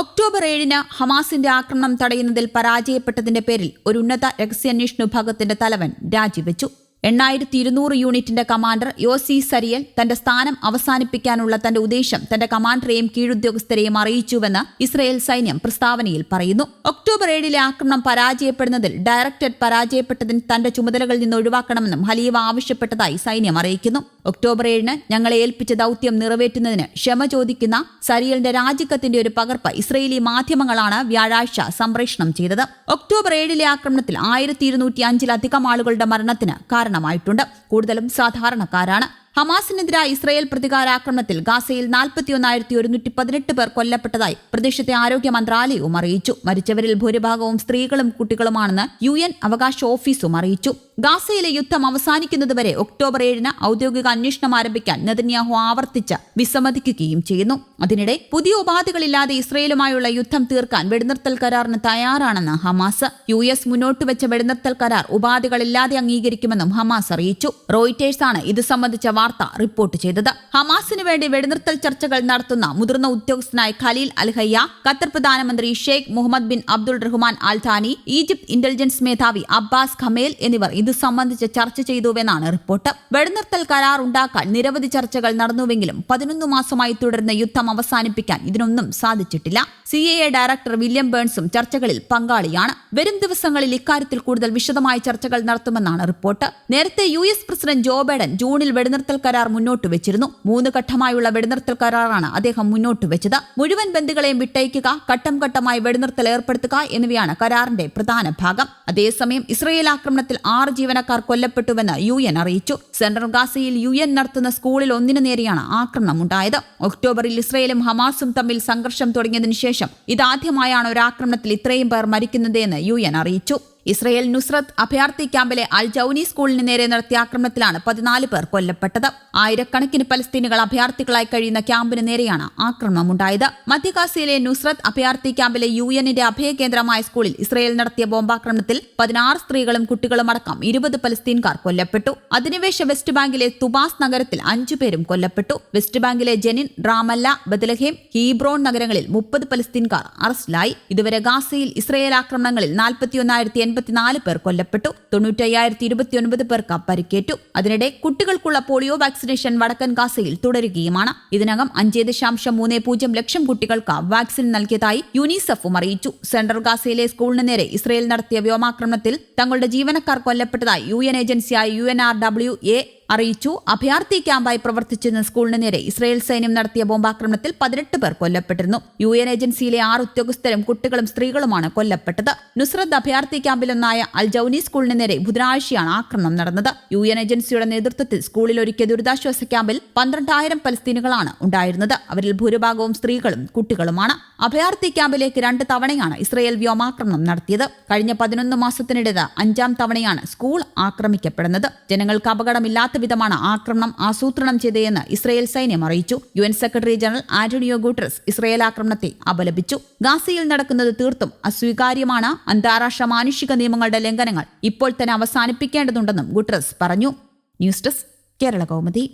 October ഏഴിന് ഹമാസിന്റെ ആക്രമണം തടയുന്നതിൽ പരാജയപ്പെട്ടതിന്റെ പേരിൽ ഒരു ഉന്നത രഹസ്യാന്വേഷണ വിഭാഗത്തിന്റെ തലവൻ രാജിവെച്ചു. എണ്ണായിരത്തി ഇരുന്നൂറ് യൂണിറ്റിന്റെ കമാൻഡർ യോസി സരിയൽ തന്റെ സ്ഥാനം അവസാനിപ്പിക്കാനുള്ള തന്റെ ഉദ്ദേശം തന്റെ കമാൻഡറെയും കീഴുദ്യോഗസ്ഥരെയും അറിയിച്ചുവെന്ന് ഇസ്രയേൽ സൈന്യം പ്രസ്താവനയിൽ പറയുന്നു. ഒക്ടോബർ ഏഴിലെ ആക്രമണം പരാജയപ്പെടുന്നതിൽ ഡയറക്ടറേറ്റ് പരാജയപ്പെട്ടതിന് തന്റെ ചുമതലകളിൽ നിന്ന് ഒഴിവാക്കണമെന്നും ഹലീവ ആവശ്യപ്പെട്ടതായി സൈന്യം അറിയിക്കുന്നു. ഒക്ടോബർ ഏഴിന് ഞങ്ങളെ ഏൽപ്പിച്ച ദൌത്യം നിറവേറ്റുന്നതിന് ക്ഷമ ചോദിക്കുന്ന സരിയലിന്റെ രാജിക്കത്തിന്റെ ഒരു പകർപ്പ് ഇസ്രയേലി മാധ്യമങ്ങളാണ് വ്യാഴാഴ്ച സംപ്രേഷണം ചെയ്തത്. ഒക്ടോബർ ഏഴിലെ ആക്രമണത്തിൽ ആയിരത്തി ഇരുന്നൂറ്റി അഞ്ചിലധികം ആളുകളുടെ മരണത്തിന് കാരണമായിട്ടുണ്ട്. കൂടുതലും സാധാരണക്കാരാണ്. ഹമാസിനെതിരായ ഇസ്രായേൽ പ്രതികാരാക്രമണത്തിൽ ഗാസയിൽ നാൽപ്പത്തിയൊന്നായിരത്തി ഒരുന്നൂറ്റി പതിനെട്ട് പേർ കൊല്ലപ്പെട്ടതായി പ്രദേശത്തെ ആരോഗ്യ മന്ത്രാലയവും അറിയിച്ചു. മരിച്ചവരിൽ ഭൂരിഭാഗവും സ്ത്രീകളും കുട്ടികളുമാണെന്ന് യു എൻ അവകാശ ഓഫീസും അറിയിച്ചു. ഗാസയിലെ യുദ്ധം അവസാനിക്കുന്നതുവരെ ഒക്ടോബർ ഏഴിന് ഔദ്യോഗിക അന്വേഷണം ആരംഭിക്കാൻ നെതന്യാഹു ആവർത്തിച്ച് വിസമ്മതിക്കുകയും ചെയ്യുന്നു. അതിനിടെ പുതിയ ഉപാധികളില്ലാതെ ഇസ്രയേലുമായുള്ള യുദ്ധം തീർക്കാൻ വെടിനിർത്തൽ കരാറിന് തയ്യാറാണെന്ന് ഹമാസ്. യു എസ് മുന്നോട്ട് വെച്ച വെടിനിർത്തൽ കരാർ ഉപാധികളില്ലാതെ അംഗീകരിക്കുമെന്നും ഹമാസ് അറിയിച്ചു. റോയിറ്റേഴ്സാണ് ഇത് സംബന്ധിച്ച വാർത്ത റിപ്പോർട്ട് ചെയ്തത്. ഹമാസിനു വേണ്ടി വെടിനിർത്തൽ ചർച്ചകൾ നടത്തുന്ന മുതിർന്ന ഉദ്യോഗസ്ഥനായ ഖലീൽ അൽഹയ്യ ഖത്തർ പ്രധാനമന്ത്രി Sheikh Mohammed bin Abdul Rahman al Thani Egypt intelligence മേധാവി അബ്ബാസ് ഖമേൽ എന്നിവർ ഇത് സംബന്ധിച്ച് ചർച്ച ചെയ്തുവെന്നാണ് റിപ്പോർട്ട്. വെടിനിർത്തൽ കരാർ ഉണ്ടാക്കാൻ നിരവധി ചർച്ചകൾ നടന്നുവെങ്കിലും പതിനൊന്ന് മാസമായി തുടരുന്ന യുദ്ധം അവസാനിപ്പിക്കാൻ ഇതിനൊന്നും സാധിച്ചിട്ടില്ല. സി എ ഡയറക്ടർ വില്യം ബേൺസും ചർച്ചകളിൽ പങ്കാളിയാണ്. വരും ദിവസങ്ങളിൽ ഇക്കാര്യത്തിൽ കൂടുതൽ വിശദമായ ചർച്ചകൾ നടത്തുമെന്നാണ് റിപ്പോർട്ട്. നേരത്തെ U S president Joe Biden ജൂണിൽ വെടിനിർത്തൽ കരാർ മുന്നോട്ട് വെച്ചിരുന്നു. മൂന്ന് ഘട്ടമായുള്ള വെടിനിർത്തൽ കരാറാണ് അദ്ദേഹം മുന്നോട്ട് വെച്ചത്. മുഴുവൻ ബന്ധുക്കളെയും വിട്ടയക്കുക ഘട്ടം ഘട്ടമായി വെടിനിർത്തൽ ഏർപ്പെടുത്തുക എന്നിവയാണ് കരാറിന്റെ പ്രധാന ഭാഗം. അതേസമയം ഇസ്രയേൽ ആക്രമണത്തിൽ ആറ് ജീവനക്കാർ കൊല്ലപ്പെട്ടുവെന്ന് യു എൻ അറിയിച്ചു. സെൻട്രൽ ഗാസയിൽ യു എൻ നടത്തുന്ന സ്കൂളിൽ ഒന്നിനു നേരെയാണ് ആക്രമണം ഉണ്ടായത് ഒക്ടോബറിൽ ഇസ്രയേലും ഹമാസും തമ്മിൽ സംഘർഷം തുടങ്ങിയതിനു ശേഷം ഇതാദ്യമായാണ് ഒരു ആക്രമണത്തിൽ ഇത്രയും പേർ മരിക്കുന്നതെന്ന് യു എൻ അറിയിച്ചു. ഇസ്രയേൽ നുസ്രത്ത് അഭയാർത്ഥി ക്യാമ്പിലെ അൽ ജൌനി സ്കൂളിന് നേരെ നടത്തിയ ആക്രമണത്തിലാണ് പതിനാല് പേർ കൊല്ലപ്പെട്ടത്. ആയിരക്കണക്കിന് പലസ്തീനുകൾ അഭയാർത്ഥികളായി കഴിയുന്ന ക്യാമ്പിന് നേരെയാണ് ആക്രമണം ആക്രമണമുണ്ടായത്. മധ്യകാസിയിലെ നുസ്രത്ത് അഭയാർത്ഥി ക്യാമ്പിലെ യു എന്നിന്റെ അഭയകേന്ദ്രമായ സ്കൂളിൽ ഇസ്രയേൽ നടത്തിയ ബോംബാക്രമണത്തിൽ പതിനാറ് സ്ത്രീകളും കുട്ടികളും അടക്കം ഇരുപത് പലസ്തീൻകാർ കൊല്ലപ്പെട്ടു. അധിനിവേശ വെസ്റ്റ് ബാങ്കിലെ തുബാസ് നഗരത്തിൽ അഞ്ചു പേരും കൊല്ലപ്പെട്ടു. വെസ്റ്റ് ബാങ്കിലെ ജെനിൻ റാമല്ല ബദലഹേം ഹീബ്രോൺ നഗരങ്ങളിൽ മുപ്പത് പലസ്തീൻകാർ അറസ്റ്റിലായി. ഇതുവരെ ഗാസയിൽ ഇസ്രയേൽ ആക്രമണങ്ങളിൽ നാൽപ്പത്തിയൊന്നായിരത്തി എൺപത്തിനാല് പേർ കൊല്ലപ്പെട്ടു. തൊണ്ണൂറ്റയ്യായിരത്തി ഇരുപത്തിയൊൻപത് പേർക്ക് പരിക്കേറ്റു. അതിനിടെ കുട്ടികൾക്കുള്ള പോളിയോ വാക്സിനേഷൻ വടക്കൻ ഗാസയിൽ തുടരുകയുമാണ്. ഇതിനകം അഞ്ച് ദശാംശം മൂന്ന് പൂജ്യം ലക്ഷം കുട്ടികൾക്ക് വാക്സിൻ നൽകിയതായി യുനിസെഫും അറിയിച്ചു. സെൻട്രൽ ഗാസയിലെ സ്കൂളിന് നേരെ ഇസ്രയേൽ നടത്തിയ വ്യോമാക്രമണത്തിൽ തങ്ങളുടെ ജീവനക്കാർ കൊല്ലപ്പെട്ടതായി യു എൻ ഏജൻസിയായ U N R W A അറിയിച്ചു. അഭയാർത്ഥി ക്യാമ്പായി പ്രവർത്തിച്ചിരുന്ന സ്കൂളിന് നേരെ ഇസ്രായേൽ സൈന്യം നടത്തിയ ബോംബാക്രമണത്തിൽ പതിനെട്ട് പേർ കൊല്ലപ്പെട്ടിരുന്നു. യു എൻ ഏജൻസിയിലെ ആറ് ഉദ്യോഗസ്ഥരും കുട്ടികളും സ്ത്രീകളുമാണ് കൊല്ലപ്പെട്ടത്. നുസ്രത്ത് അഭയാർത്ഥി ക്യാമ്പിലൊന്നായ അൽ ജൌനി സ്കൂളിന് നേരെ ബുധനാഴ്ചയാണ് ആക്രമണം നടന്നത്. യു എൻ ഏജൻസിയുടെ നേതൃത്വത്തിൽ സ്കൂളിൽ ഒരുക്കിയ ദുരിതാശ്വാസ ക്യാമ്പിൽ പന്ത്രണ്ടായിരം പലസ്തീനുകളാണ് ഉണ്ടായിരുന്നത്. അവരിൽ ഭൂരിഭാഗവും സ്ത്രീകളും കുട്ടികളുമാണ്. അഭയാർത്ഥി ക്യാമ്പിലേക്ക് രണ്ട് തവണയാണ് ഇസ്രയേൽ വ്യോമാക്രമണം നടത്തിയത്. കഴിഞ്ഞ പതിനൊന്ന് മാസത്തിനിടെ അഞ്ചാം തവണയാണ് സ്കൂൾ ആക്രമിക്കപ്പെടുന്നത്. ജനങ്ങൾക്ക് അപകടമില്ലാത്ത വിധമാണ് ആക്രമണം ആസൂത്രണം ചെയ്തതെന്ന് ഇസ്രയേൽ സൈന്യം അറിയിച്ചു. U N secretary general Antonio Guterres Israel ആക്രമണത്തെ അപലപിച്ചു. ഗാസയിൽ നടക്കുന്നത് തീർത്തും അസ്വീകാര്യമാണ്. അന്താരാഷ്ട്ര മാനുഷിക നിയമങ്ങളുടെ ലംഘനങ്ങൾ ഇപ്പോൾ തന്നെ അവസാനിപ്പിക്കേണ്ടതുണ്ടെന്നും ഗുട്ടറസ് പറഞ്ഞു. News desk Kerala Kaumudi.